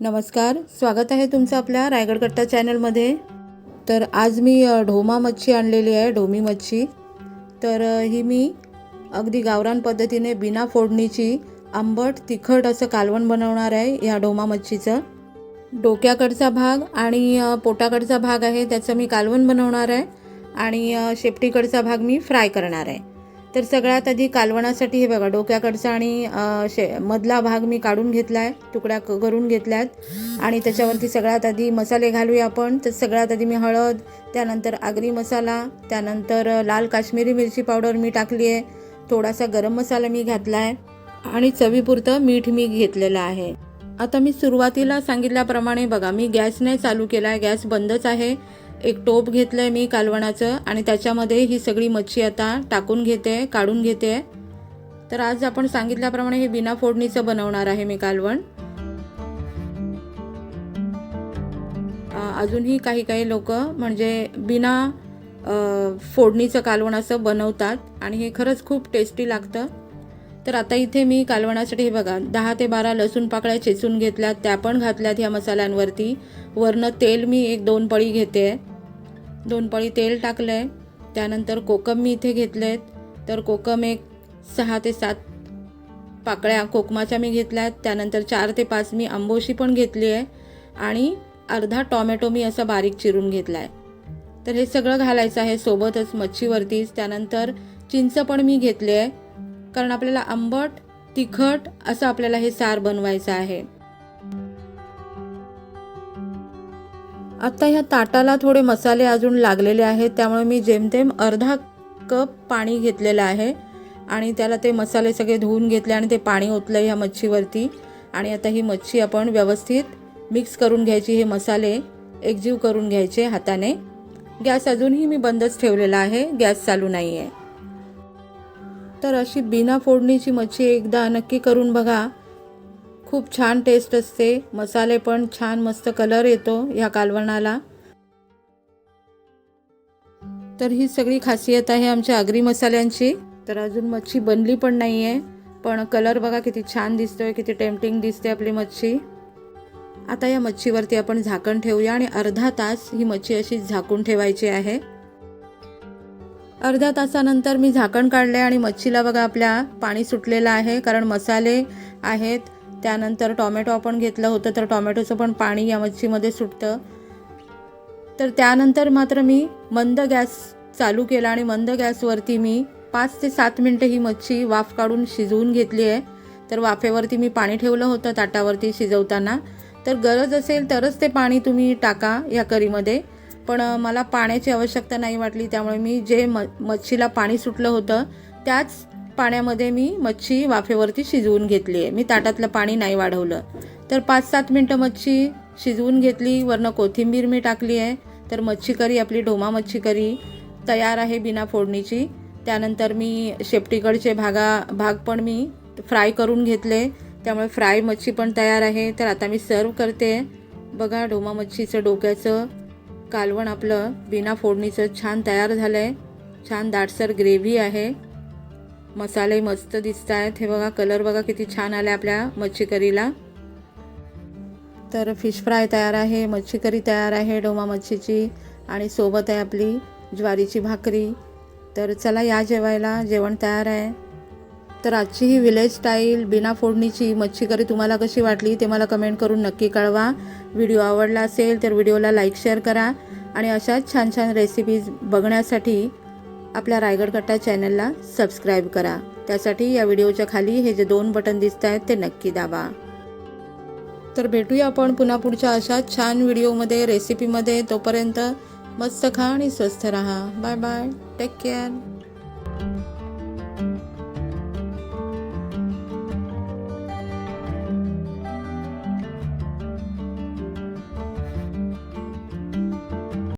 नमस्कार स्वागत आहे तुमचं आपल्या रायगड कट्टा चॅनलमध्ये. तर आज मी ढोमा मच्छी आणलेली आहे ढोमी मच्छी. तर ही मी अगदी गावरान पद्धतीने बिना फोडणीची आंबट तिखट असं कालवण बनवणार आहे ह्या ढोमा मच्छीचं. डोक्याकडचा भाग आणि पोटाकडचा भाग आहे त्याचं मी कालवण बनवणार आहे. आणि शेपटीकडचा भाग मी फ्राय करणार आहे. तर सगळ्यात आधी कालवणासाठी हे बघा डोक्याकडचा आणि शे मधला भाग मी काढून घेतला आहे तुकड्या क- करून घेतल्यात. आणि त्याच्यावरती सगळ्यात आधी मसाले घालूया आपण. तर सगळ्यात आधी मी हळद त्यानंतर आगरी मसाला त्यानंतर लाल काश्मीरी मिरची पावडर मी टाकली आहे थोडासा गरम मसाला मी घातला आहे आणि चवीपुरतं मीठ मी घेतलेलं आहे. आता मी सुरुवातीला सांगितल्याप्रमाणे बघा मी गॅस नाही चालू केला आहे गॅस बंदच आहे. एक टोप घेतलं आहे मी कालवणाचं आणि त्याच्यामध्ये ही सगळी मच्छी आता टाकून घेते काढून घेते. तर आज आपण सांगितल्याप्रमाणे हे बिना फोडणीचं बनवणार आहे मी कालवण. अजूनही काही काही लोक म्हणजे बिना फोडणीचं कालवण असं बनवतात आणि हे खरंच खूप टेस्टी लागतं. तर आता इथे मी कालवणासाठी हे बघा दहा ते बारा लसूण पाकळ्या चेचून घेतल्यात त्या पण घातल्यात ह्या मसाल्यांवरती. वरनं तेल मी एक दोन पळी घेते. दोन पळी तेल टाकलं आहे त्यानंतर कोकम मी इथे घेतलेत. तर कोकम एक सहा ते सात पाकळ्या कोकमाच्या मी घेतल्यात. त्यानंतर चार ते पाच मी आंबोशी पण घेतली आहे. आणि अर्धा टॉमॅटो मी असा बारीक चिरून घेतला आहे तर हे सगळं घालायचं आहे सोबतच मच्छीवरतीच. त्यानंतर चिंच पण मी घेतली आहे. कारण आपल्याला आंबट तिखट असं आपल्याला हे सार बनवायचं आहे. आता ह्या ताटाला थोडे मसाले अजून लागलेले आहेत. त्यामुळे मी जेमतेम अर्धा कप पाणी घेतलेलं आहे आणि त्याला ते मसाले सगळे धुवून घेतले आणि ते पाणी ओतलं ह्या मच्छीवरती. आणि आता ही मच्छी आपण व्यवस्थित मिक्स करून घ्यायची. हे मसाले एकजीव करून घ्यायचे हाताने. गॅस अजूनही मी बंदच ठेवलेला आहे. गॅस चालू नाही आहे तर अशी बिना फोडणीची मच्छी एकदा नक्की करून बघा. खूप छान टेस्ट असते. मसाले पण छान मस्त कलर येतो ह्या कालवणाला. तर ही सगळी खासियत आहे आमच्या आगरी मसाल्यांची. तर अजून मच्छी बनली पण नाही आहे पण कलर बघा किती छान दिसतोय किती टेम्पटिंग दिसते आपली मच्छी. आता या मच्छीवरती आपण झाकण ठेवूया आणि अर्धा तास ही मच्छी अशी झाकून ठेवायची आहे. अर्ध्या तासानंतर मी झाकण काढले आणि मच्छीला बघा आपल्या पाणी सुटलेलं आहे कारण मसाले आहेत. त्यानंतर टॉमॅटो आपण घेतलं होतं तर टॉमॅटोचं पण पाणी या मच्छीमध्ये सुटतं. तर त्यानंतर मात्र मी मंद गॅस चालू केला आणि मंद गॅसवरती मी पाच ते सात मिनटं ही मच्छी वाफ काढून शिजवून घेतली आहे. तर वाफेवरती मी पाणी ठेवलं होतं ताटावरती शिजवताना. तर गरज असेल तरच ते पाणी तुम्ही टाका या करीमध्ये. पण मला पाण्याची आवश्यकता नाही वाटली. त्यामुळे मी जे म मच्छीला पाणी सुटलं होतं त्याच पाण्यामध्ये मी मच्छी वाफेवरती शिजवून घेतली आहे. मी ताटातलं पाणी नाही वाढवलं. तर पाच सात मिनटं मच्छी शिजवून घेतली वरनं कोथिंबीर मी टाकली आहे. तर मच्छी करी आपली ढोमा मच्छी करी तयार आहे बिना फोडणीची. त्यानंतर मी शेपटीकडचे भागा भाग पण मी फ्राय करून घेतले. त्यामुळे फ्राय मच्छी पण तयार आहे. तर आता मी सर्व करते. बघा ढोमा मच्छीचं डोक्याचं कालवण आपलं बिना फोडणीचं छान तयार झालं आहे छान दाटसर ग्रेव्ही आहे. मसाले मस्त दिसत आहेत हे बघा कलर बघा किती छान आला आपल्या मच्छी करीला तर फिश फ्राय तयार आहे मच्छी करी तयार आहे डोमा मच्छीची आणि सोबत आहे आपली ज्वारीची भाकरी. तर चला या जेवायला. जेवण तयार आहे. तर आजची ही विलेज स्टाईल बिना फोडणीची मच्छी करी तुम्हाला कशी वाटली ते मला कमेंट करून नक्की कळवा. व्हिडिओ आवडला असेल तर व्हिडिओला लाईक शेअर करा आणि अशाच छान छान रेसिपीज बघण्यासाठी आपल्या रायगड कट्टा चॅनलला सबस्क्राईब करा. त्यासाठी या व्हिडिओच्या खाली हे जे दोन बटन दिसत आहेत ते नक्की दाबा. तर भेटूया आपण पुन्हा पुढच्या अशाच छान व्हिडिओमध्ये रेसिपीमध्ये तोपर्यंत मस्त खा आणि स्वस्थ राहा. Bye bye take care